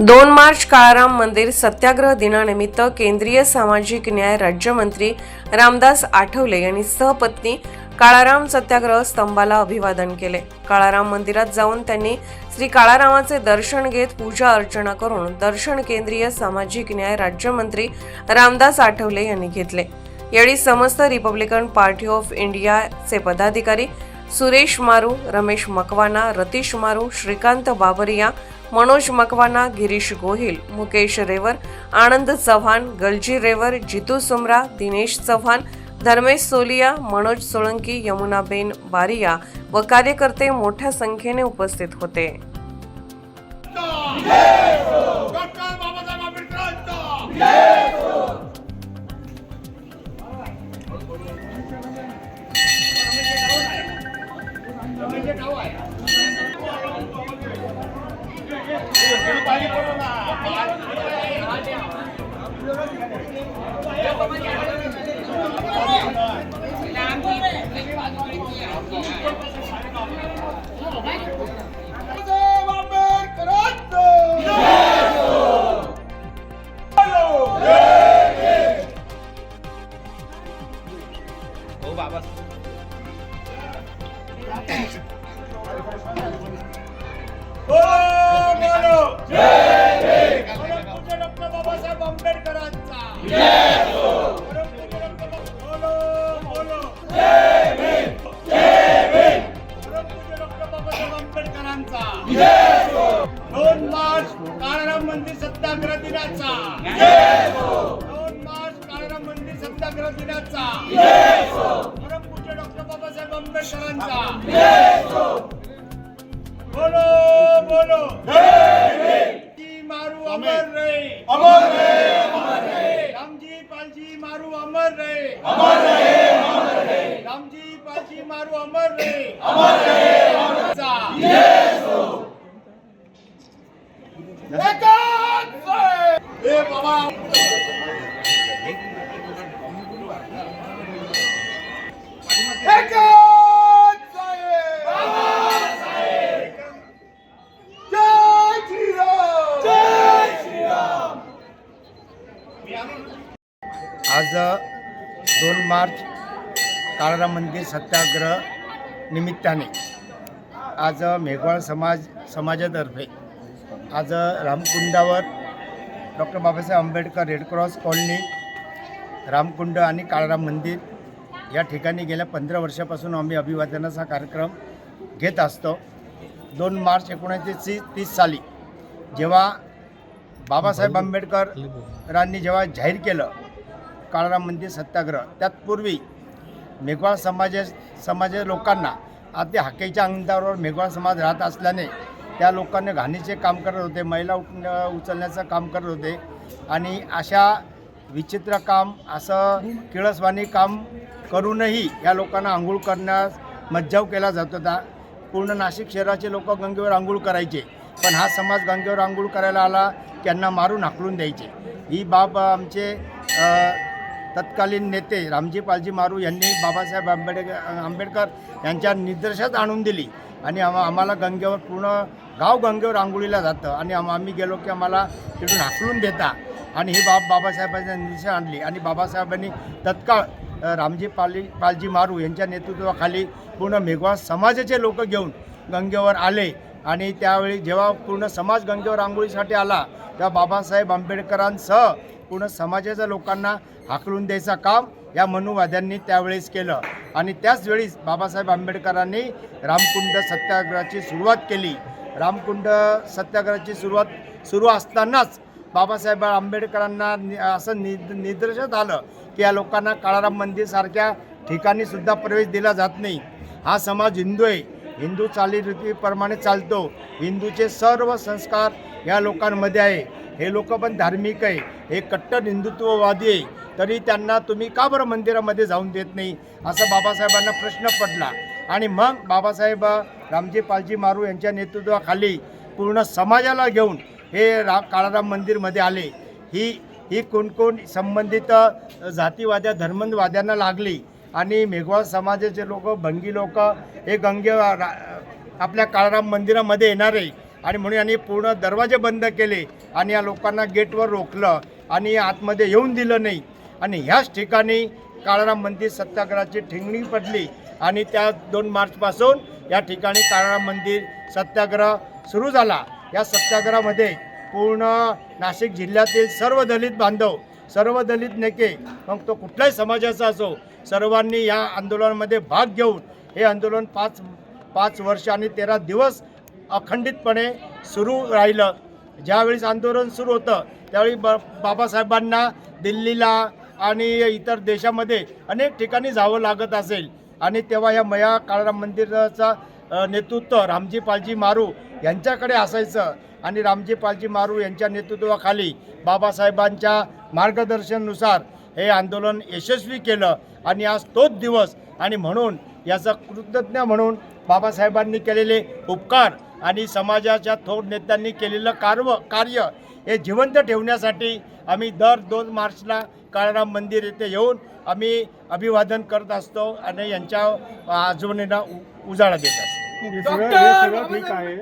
दोन मार्च काळाराम मंदिर सत्याग्रह दिनानिमित्त केंद्रीय सामाजिक न्याय राज्यमंत्री रामदास आठवले यांनी सहपत्नी काळाराम सत्याग्रह स्तंभाला अभिवादन केले. काळाराम मंदिरात जाऊन त्यांनी श्री काळारामाचे दर्शन घेत पूजा अर्चना करून दर्शन केंद्रीय सामाजिक न्याय राज्यमंत्री रामदास आठवले यांनी घेतले. यावेळी समस्त रिपब्लिकन पार्टी ऑफ इंडियाचे पदाधिकारी सुरेश मारू रमेश मकवाना रतीश मारू श्रीकांत बाबरिया मनोज मकवाना गिरीश गोहिल मुकेश रेवर आनंद चव्हाण गलजी रेवर जितू सुमरा दिनेश चव्हाण धर्मेश सोलिया मनोज सोळंकी यमुनाबेन बारिया व कार्यकर्ते मोठ्या संख्येने उपस्थित होते. बाबासाहेब आंबेडकरांचा बोलो जय पूज्य डॉक्टर हो, बाबासाहेब आंबेडकरांचा डॉक्टर बाबासाहेब आंबेडकरांचा. दोन मार्च काळाराम मंदिर सत्याग्रह दिनाचा. दोन मार्च काळाराम मंदिर सत्याग्रह दिनाचा. परमपूज्य डॉक्टर बाबासाहेब आंबेडकरांचा. બોલો બોલો. મારું અમર રહે અમર રહે અમર રહે રામજી પાલજી મારું અમર રહે અમર રહે અમર રહે રામજી પાલજી મારું અમર રહે અમર રહે आज दोन मार्च काळाराम मंदिर सत्याग्रह निमित्ताने. आज मेघवाळ समाज समाजातर्फे आज रामकुंडावर doctor Babasaheb Ambedkar red cross colony Ramkund आणि काळाराम मंदिर या ठिकाणी गेल्या पंधरा वर्षापासून आम्ही अभिवादनाचा कार्यक्रम घेत असतो. दोन मार्च एकोणीसशे तीस साली जेव्हा बाबासाहेब आंबेडकरांनी जेव्हा जाहीर केलं काळाराम मंदिर सत्याग्रह. त्यातपूर्वी मेघवाळ समाजा समाजाच्या लोकांना अगदी हाकेच्या अंतरावर मेघवाळ समाज राहत असल्याने त्या लोकांना घाणीचे काम करत होते महिला उठ उचलण्याचं काम करत होते आणि अशा विचित्र काम असं किळसवाणी काम करूनही या लोकांना आंघोळ करण्यास मज्जाव केला जात होता. पूर्ण नाशिक शहराचे लोक गंगेवर आंघोळ करायचे पण हा समाज गंगेवर आंघोळ करायला आला की मारून हाकलून द्यायचे. ही बाब आमचे तत्कालीन नेते रामजी पालजी मारू यांनी बाबासाहेब आंबेडकर आंबेडकर यांच्या निदर्शनात आणून दिली. आणि आम आम्हाला गंगेवर पूर्ण गाव गंगेवर आंघोळीला जातं. आणि आम आम्ही गेलो की आम्हाला तिथून हाकलून देता. आणि ही बाब बाबासाहेबांच्या निदर्शन आणली. आणि बाबासाहेबांनी तत्काळ रामजी पाली पालजी मारू यांच्या नेतृत्वाखाली पूर्ण मेघवा समाजाचे लोक घेऊन गंगेवर आले. आणि त्यावेळी जेव्हा पूर्ण समाज गंगेवर आंघोळीसाठी आला तेव्हा बाबासाहेब आंबेडकरांसह पूर्ण समाजाच्या लोकांना हाकलून द्यायचं काम या मनुवाद्यांनी त्यावेळेस केलं. आणि त्याच वेळी बाबासाहेब आंबेडकरांनी रामकुंड सत्याग्रहाची सुरुवात केली. रामकुंड सत्याग्रहाची सुरुवात सुरू असतानाच बाबासाहेब आंबेडकरांना नि- असं नि निदर्शनात आलं की या लोकांना काळाराम मंदिरसारख्या ठिकाणीसुद्धा प्रवेश दिला जात नाही. हा समाज हिंदू आहे. हिंदू चालीरीतीप्रमाणे चालतो. हिंदूचे सर्व संस्कार या लोकांमध्ये आहे. हे लोक पण धार्मिक आहे. हे कट्टर हिंदुत्ववादी आहे. तरी त्यांना तुम्ही का बरं मंदिरामध्ये जाऊन देत नाही? असं बाबासाहेबांना प्रश्न पडला. आणि मग बाबासाहेब रामजी पालजी मारू यांच्या नेतृत्वाखाली पूर्ण समाजाला घेऊन हे रा काळाराम मंदिरमध्ये आले. ही ही कोण कोण संबंधित जातीवाद्या धर्मवाद्यांना लागली. आणि मेघवाळ समाजाचे लोक भंगी लोक हे गंगे रा- आपल्या काळाराम मंदिरामध्ये येणारे. आणि म्हणून यांनी पूर्ण दरवाजे बंद केले आणि या लोकांना गेटवर रोखलं आणि आतमध्ये येऊन दिलं नाही. आणि ह्याच ठिकाणी काळाराम मंदिर सत्याग्रहाची ठिंगणी पडली आणि त्या दोन मार्चपासून या ठिकाणी काळाराम मंदिर सत्याग्रह सुरू झाला. या सत्याग्रहामध्ये पूर्ण नाशिक जिल्ह्यातील सर्व दलित बांधव सर्व दलित नेते मग तो कुठल्याही समाजाचा असो सर्वांनी या आंदोलनामध्ये भाग घेऊन हे आंदोलन पाच पाच वर्ष आणि तेरा दिवस अखंडितपणे सुरू राहिलं. ज्यावेळेस आंदोलन सुरू होतं त्यावेळी ब बाबासाहेबांना दिल्लीला आणि इतर देशामध्ये अनेक ठिकाणी जावं लागत असेल. आणि तेव्हा या मया काळाराम मंदिराचा नेतृत्व रामजी पालजी मारू यांच्याकडे असायचं. आणि रामजी पालजी मारू यांच्या नेतृत्वाखाली बाबासाहेबांच्या मार्गदर्शनानुसार हे आंदोलन यशस्वी केलं. आणि आज तोच दिवस आणि म्हणून याचा कृतज्ञ म्हणून बाबासाहेबांनी केलेले उपकार आणि समाजाच्या थोर नेत्यांनी केलेलं कार्य कार्य हे जिवंत ठेवण्यासाठी आम्ही दर दोन मार्चला काळाराम मंदिर येथे येऊन आम्ही अभिवादन करत असतो आणि यांच्या आजवणीला उ- उजाळा देत असतो. हे ठीक आहे.